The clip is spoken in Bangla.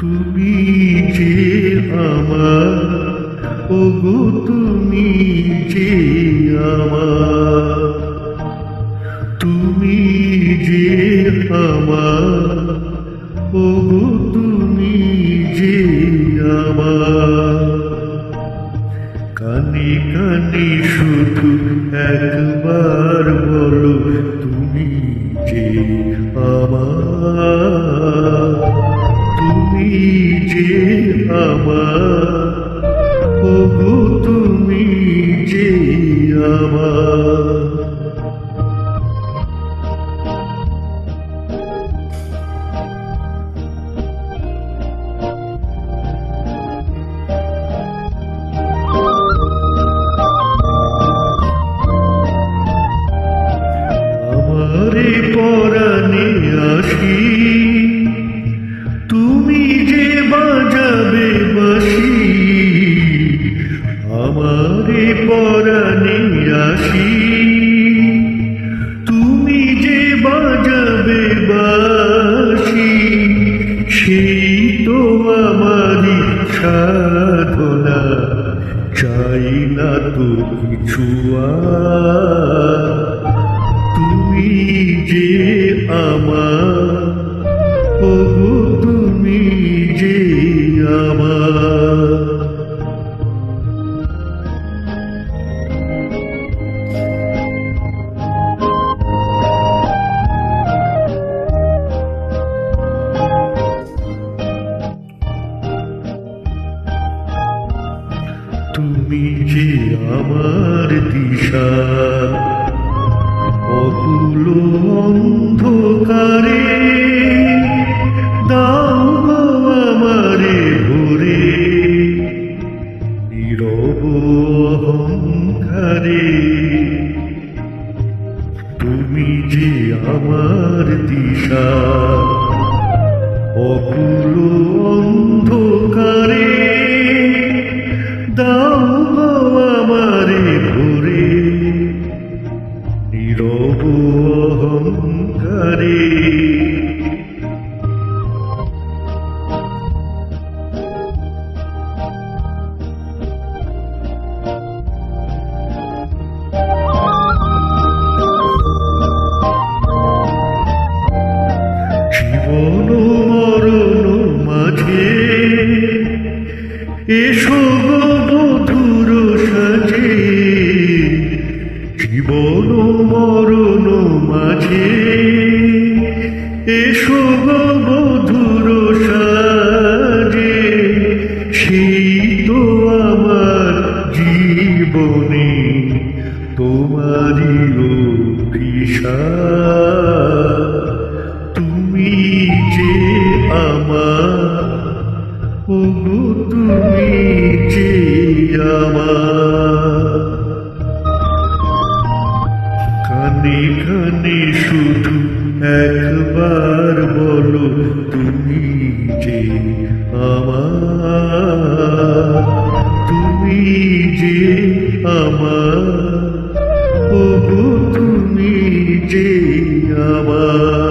তুমি যে আমার, ওগো তুমি যে আমার। তুমি যে আমার, ওগো তুমি যে আমার। কানে কানে শুধু একবার যে আমার তুমি যে আমারে। পরাণে আসি যে বাজাবে বাসি আমারে পরাণে আসি তুমি যে বাজাবে বাসি সেই তো আমারই সাধনা। চাই না তো কিছু তুমি যে আমার তুমি যে আমার দিশা অকুল অন্ধকারে আমার দিশা। অকুল অন্ধকারে এসো গো বধুর সাজে জীবন মরণ মাঝে। এসো গো বধুর সাজে। সেই তো আমার জীবনে তোমারই অভিশা তুমি যে আমার ওগো তুমি যে আমার? কানে কানে শুধু একবার বলো, তুমি যে আমার? তুমি যে আমার? ওগো, তুমি যে আমার?